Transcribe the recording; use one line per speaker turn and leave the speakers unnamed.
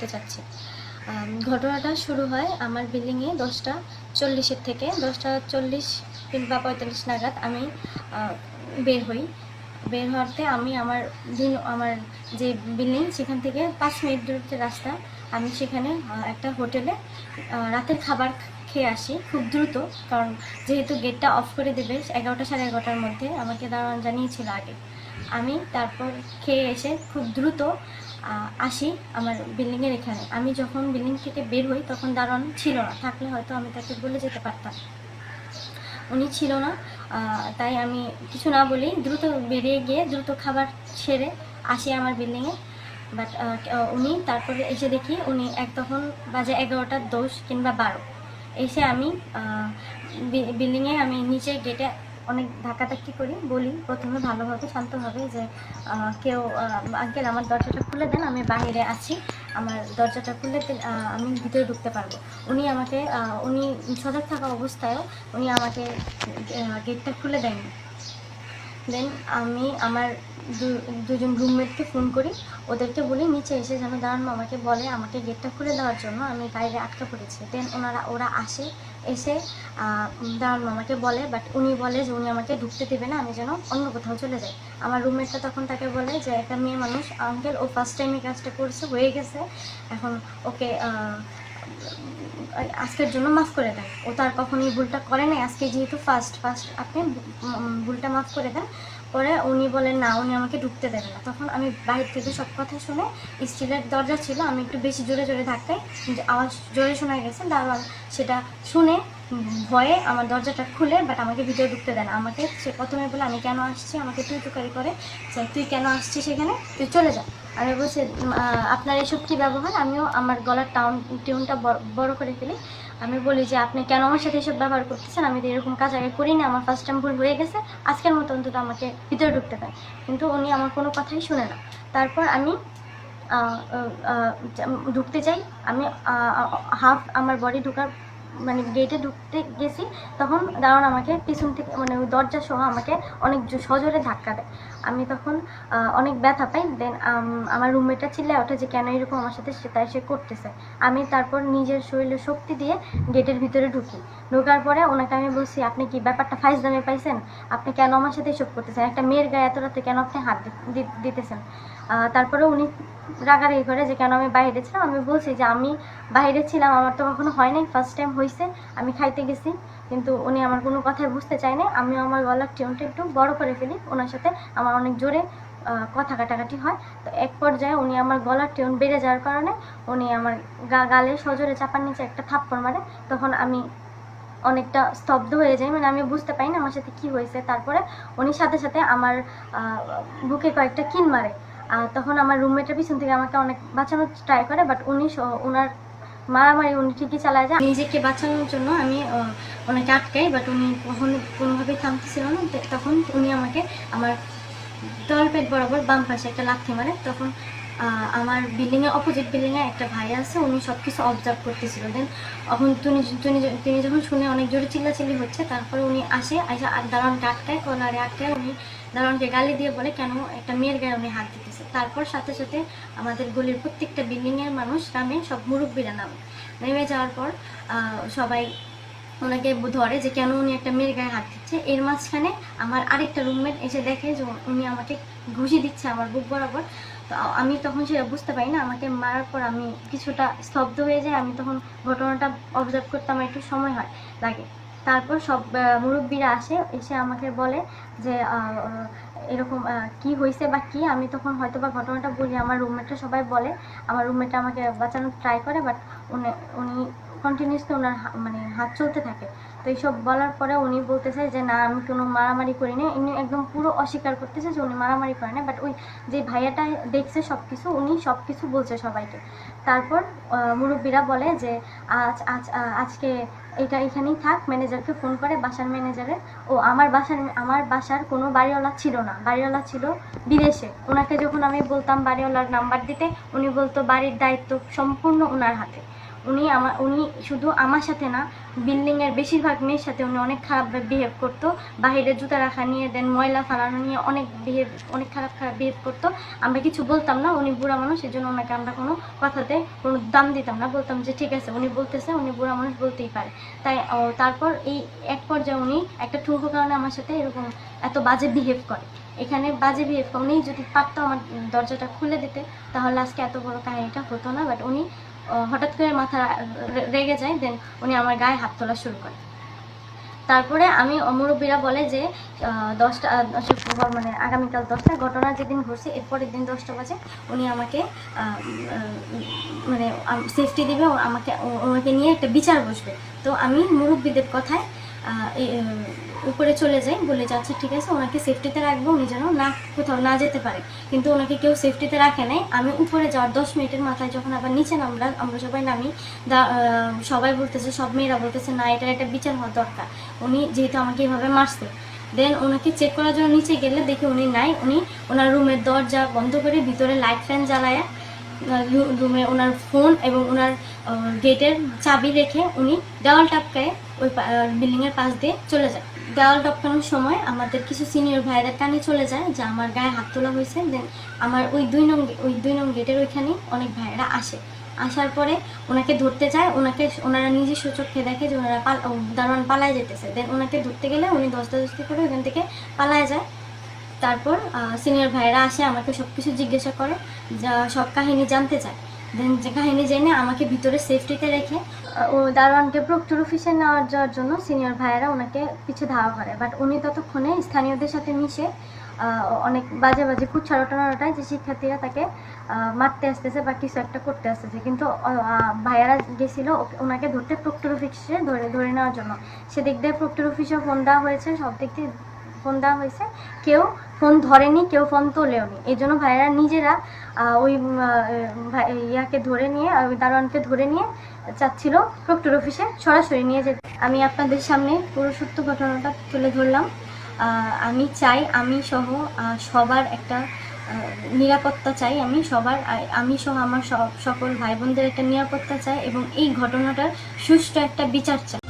করতে চাচ্ছি। ঘটনাটা শুরু হয় আমার বিল্ডিংয়ে দশটা চল্লিশের থেকে। দশটা চল্লিশ কিংবা পঁয়তাল্লিশ নাগাদ আমি বের হই। বের হওয়াতে আমি আমার দিন, আমার যে বিল্ডিং সেখান থেকে পাঁচ মিনিট দূরত্বের রাস্তা, আমি সেখানে একটা হোটেলে রাতের খাবার খেয়ে আসি খুব দ্রুত। কারণ যেহেতু গেটটা অফ করে দেবে, এগারোটা সাড়ে এগারোটার মধ্যে আমাকে দাঁড়ান জানিয়েছিল আগে। আমি তারপর খেয়ে এসে খুব দ্রুত আসি আমার বিল্ডিংয়ের এখানে। আমি যখন বিল্ডিং থেকে বের হই তখন দারোয়ান ছিল না। থাকলে হয়তো আমি তাকে বলে যেতে পারতাম। উনি ছিল না তাই আমি কিছু না বলি। দ্রুত বেরিয়ে গিয়ে দ্রুত খাবার সেরে আসি আমার বিল্ডিংয়ে। বাট উনি তারপরে এসে দেখি উনি এক তখন বাজে এগারোটার দশ কিংবা বারো। এসে আমি বিল্ডিংয়ে আমি নিচে গেটে অনেক ধাক্কাধাক্কি করি, বলি, প্রথমে ভালোভাবে, শান্তভাবে যে কেউ আঙ্কেল আমার দরজাটা খুলে দেন, আমি বাইরে আছি, আমার দরজাটা খুলে আমি ভিতরে ঢুকতে পারব। উনি আমাকে উনি সজাগ থাকা অবস্থায়ও উনি আমাকে গেটটা খুলে দেননি দেন আমি আমার দুজন রুমমেটকে ফোন করি, ওদেরকে বলি, নিচে এসে যেন দাঁড়ান আমাকে বলে আমাকে গেটটা খুলে দেওয়ার জন্য, আমি বাইরে আটকা পড়েছি। দেন ওনারা, ওরা আসে এসে দাঁড়ানো আমাকে বলে বাট উনি বলে যে উনি আমাকে ঢুকতে দেবে না, আমি যেন অন্য কোথাও চলে যাই। আমার রুমমেটটা তখন তাকে বলে যে, একটা মেয়ে মানুষ আঙ্কেল ও ফার্স্ট টাইম এই কাজটা করছে, হয়ে গেছে। এখন ওকে আজকের জন্য মাফ করে দেন। ও তার কখনই ভুলটা করে নাই। আজকে যেহেতু ফার্স্ট ফার্স্ট আপনি ভুলটা মাফ করে দেন। পরে উনি বলেন, না, উনি আমাকে ঢুকতে দেবে না। তখন আমি বাইরে থেকে সব কথা শুনে স্টিলের দরজা ছিল, আমি একটু বেশি জোরে জোরে ধাক্কাই আওয়াজ জোরে শোনা গেছে। দারোয়ান সেটা শুনে ভয়ে আমার দরজাটা খুলে বাট আমাকে ভিতরে ঢুকতে দেন আমাকে সে প্রথমে বলে, আমি কেন আসছি? আমাকে তুই তুকারি করে। তুই কেন আসছিস সেখানে তুই চলে যা। আমি বলছি আপনার এসব কী ব্যবহার? আমিও আমার গলার টাউন, টিউনটা বড় করে ফেলি। আমি বলি যে, আপনি কেন আমার সাথে এসব ব্যবহার করতেছেন? আমি তো এরকম কাজ আগে করিনি। আমার ফার্স্ট টাইম ভুল হয়ে গেছে। আজকের মতো অন্তত আমাকে ভিতরে ঢুকতে দেয় কিন্তু উনি আমার কোনো কথাই শুনে না। তারপর আমি ঢুকতে চাই আমি হাফ আমার বডি ঢোকার মানে গেটে ঢুকতে গেছি, তখন দাঁড়ান আমাকে পিছন থেকে মানে ওই দরজা সহ আমাকে অনেক সজোরে ধাক্কা দেয়। আমি তখন অনেক ব্যথা পাই দেন আমার রুমমেটটা চিল্লায় ওঠে যে, কেন এরকম আমার সাথে? সে তাই সে করতেছে। আমি তারপর নিজের শরীরে শক্তি দিয়ে গেটের ভিতরে ঢুকি। ঢোকার পরে ওনাকে আমি বলছি, আপনি কি ব্যাপারটা ফাইজ দামে পাইছেন? আপনি কেন আমার সাথে এসব করতেছেন? একটা মেয়ের গায়ে এত রাতে কেন আপনি হাত দিতেছেন? তারপরে উনি রাগারাগি করে যে, কেন আমি বাইরে ছিলাম? আমি বলছি যে, আমি বাইরে ছিলাম, আমার তো কখনো হয় নাই ফার্স্ট টাইম হয়েছে আমি খাইতে গেছি। কিন্তু উনি আমার কোনো কথাই বুঝতে চায় না আমি আমার গলার টিউনটা একটু বড় করে ফেলি, ওনার সাথে আমার অনেক জোরে কথা কাটাকাটি হয়। তো এক পর্যায়ে উনি আমার গলার টিউন বেড়ে যাওয়ার কারণে উনি আমার গা, গালে সজোরে চাপার নিচে একটা থাপ্পড় মারে। তখন আমি অনেকটা স্তব্ধ হয়ে যাই মানে আমি বুঝতে পারি না আমার সাথে কি হয়েছে। তারপরে উনি সাথে সাথে আমার বুকে কয়েকটা কিন মারে। তখন আমার রুমমেটের পিছন থেকে আমাকে অনেক বাঁচানোর ট্রাই করে বাট উনি ওনার মারামারি উনি ঠিকই চালায় যায়। নিজেকে বাঁচানোর জন্য আমি ওনাকে আটকাই বাট উনি কখনো, কোনোভাবেই থামতেছিল না। তখন উনি আমাকে আমার তলপেট বরাবর বাম পাশে একটা লাথি মারে। তখন আমার বিল্ডিংয়ে অপোজিট বিল্ডিংয়ে একটা ভাই আছে, উনি সব কিছু অবজার্ভ করতেছিল। দেন এখন তিনি তিনি তিনি যখন শুনে অনেক জোরে চিল্লাচিল্লি হচ্ছে, তারপরে উনি আসে আসে দারোয়ানকে আটকায় কলারে আটকায় উনি দারোয়ানকে গালি দিয়ে বলে, কেন? একটা মেয়ের গায়ে উনি হাত দিতেছে। তারপর সাথে সাথে আমাদের গলির প্রত্যেকটা বিল্ডিংয়ের মানুষ নামে সব মুরব্বীরা নামে। নেমে যাওয়ার পর সবাই ওনাকে ধরে যে, কেন উনি একটা মেয়ের গায়ে হাত দিচ্ছে? এর মাঝখানে আমার আরেকটা রুমমেট এসে দেখে যে, উনি আমাকে ঘুষি দিচ্ছে আমার বুক বরাবর। তো আমি তখন সেটা বুঝতে পারি না। আমাকে মারার পর আমি কিছুটা স্তব্ধ হয়ে যাই। আমি তখন ঘটনাটা অবজার্ভ করতে আমার একটু সময় হয়, লাগে। তারপর সব মুরব্বীরা আসে, এসে আমাকে বলে যে এরকম কি হয়েছে বা কি? আমি তখন হয়তো বা ঘটনাটা বলি, আমার রুমমেটরা সবাই বলে, আমার রুমমেটটা আমাকে বাঁচানোর ট্রাই করে বাট উনি উনি কন্টিনিউসলি ওনার মানে হাত চলতে থাকে। তো এইসব বলার পরে উনি বলতেছে যে, না, আমি কোনো মারামারি করিনি। উনি একদম পুরো অস্বীকার করতেছে যে উনি মারামারি করে না বাট ওই যে ভাইয়াটা দেখছে সব কিছু উনি সব কিছু বলছে সবাইকে। তারপর মুরব্বীরা বলে যে, আজ আজ আজকে এটা এখানেই থাক, ম্যানেজারকে ফোন করে বাসার ম্যানেজারে। ও আমার বাসার আমার বাসার কোনো বাড়িওয়ালা ছিল না। বাড়িওয়ালা ছিল বিদেশে। ওনাকে যখন আমি বলতাম বাড়িওয়ালার নাম্বার দিতে, উনি বলতো বাড়ির দায়িত্ব সম্পূর্ণ ওনার হাতে। উনি আমার, উনি শুধু আমার সাথে না বিল্ডিংয়ের বেশিরভাগ মেয়ের সাথে উনি অনেক খারাপ বিহেভ করতো। বাইরে জুতা রাখা নিয়ে দেন, ময়লা ফালানো নিয়ে অনেক বিহেভ অনেক খারাপ খারাপ বিহেভ করতো। আমরা কিছু বলতাম না, উনি বুড়া মানুষ এই জন্য ওনাকে আমরা কোনো কথাতে কোনো দাম দিতাম না। বলতাম যে, ঠিক আছে, উনি বলতেছে, উনি বুড়া মানুষ বলতেই পারে। তাই তারপর এই এক পর্যায়ে উনি একটা ঠুকো কারণে আমার সাথে এরকম এত বাজে বিহেভ করে। এখানে বাজে বিহেভ করে উনি যদি পারতো আমার দরজাটা খুলে দিতে, তাহলে আজকে এত বড় কাহিনীটা হতো না। বাট উনি হঠাৎ করে মাথা রেগে যায় দেন উনি আমার গায়ে হাত তোলা শুরু করে। তারপরে আমি মুরব্বীরা বলে যে দশটা মানে আগামীকাল দশটা, ঘটনা যেদিন ঘটছে, এরপরের দিন দশটা বাজে, উনি আমাকে মানে সেফটি দিবে আমাকে ওনাকে নিয়ে একটা বিচার বসবে। তো আমি মুরব্বীদের কথায় উপরে চলে যাই, বলে যে আচ্ছা ঠিক আছে, ওনাকে সেফটিতে রাখব, উনি যেন না কোথাও না যেতে পারে। কিন্তু ওনাকে কেউ সেফটিতে রাখে নাই। আমি উপরে যাওয়ার দশ মিনিটের মাথায় যখন আবার নিচে নামলা আমরা সবাই নামি। সবাই বলতেছে, সব মেয়েরা বলতেছে, না, এটার একটা বিচার হওয়া দরকার। উনি যেহেতু আমাকে এভাবে মারছে। দেন ওনাকে চেক করার জন্য নিচে গেলে দেখি উনি নাই। উনি ওনার রুমের দরজা বন্ধ করে ভিতরে লাইট ফ্যান জ্বালায় রুমে ওনার ফোন এবং ওনার গেটের চাবি রেখে উনি দেওয়াল টাপকায় ওই বিল্ডিংয়ের পাশ দিয়ে চলে যায়। দেওয়াল টপকানোর সময় আমাদের কিছু সিনিয়র ভাইদের কানে চলে যায় যে আমার গায়ে হাত তোলা হয়েছে দেন আমার ওই দুই নং ওই দুই নং গেটের ওইখানে অনেক ভাইয়েরা আসে। আসার পরে ওনাকে ধরতে যায়, ওনাকে ওনারা নিজস্ব চোখে দেখে যে ওনারা পাল দারোয়ান পালায় যেতেছে। দেন ওনাকে ধরতে গেলে উনি দশটা দশটি করে ওখান থেকে পালায় যায়। তারপর সিনিয়র ভাইরা আসে, আমাকে সব কিছু জিজ্ঞাসা করে, যা, সব কাহিনী জানতে চায়। দেন যে কাহিনী জেনে আমাকে ভিতরে সেফটিতে রেখে ও দারোয়ানকে প্রক্টর অফিসে নেওয়ার যাওয়ার জন্য সিনিয়র ভাইয়েরা ওনাকে পিছু ধাওয়া করে। বাট উনি ততক্ষণে স্থানীয়দের সাথে মিশে অনেক বাজে বাজে কুচ্ছা রটনা রটায় যে শিক্ষার্থীরা তাকে মারতে আসতেছে বা কিছু একটা করতে আসতেছে। কিন্তু ভাইয়ারা গেছিল ওনাকে ধরতে প্রক্টর অফিসে ধরে ধরে নেওয়ার জন্য। সেদিক দিয়ে প্রক্টর অফিসে ফোন দেওয়া হয়েছে, সব দিক দিয়ে ফোন দেওয়া হয়েছে। কেউ ফোন ধরেনি, কেউ ফোন তোলেওনি। এই জন্য ভাইয়েরা নিজেরা ওই ইয়াকে ধরে নিয়ে ওই দারোয়ানকে ধরে নিয়ে চাচ্ছিল প্রক্টর অফিসে সরাসরি নিয়ে যেতে। আমি আপনাদের সামনে পুরো সত্য ঘটনাটা তুলে ধরলাম। আমি চাই, আমি সহ সবার একটা নিরাপত্তা চাই আমি সবার। আমি সহ আমার সকল ভাই বোনদের একটা নিরাপত্তা চাই এবং এই ঘটনাটার সুষ্ঠু একটা বিচার চাই।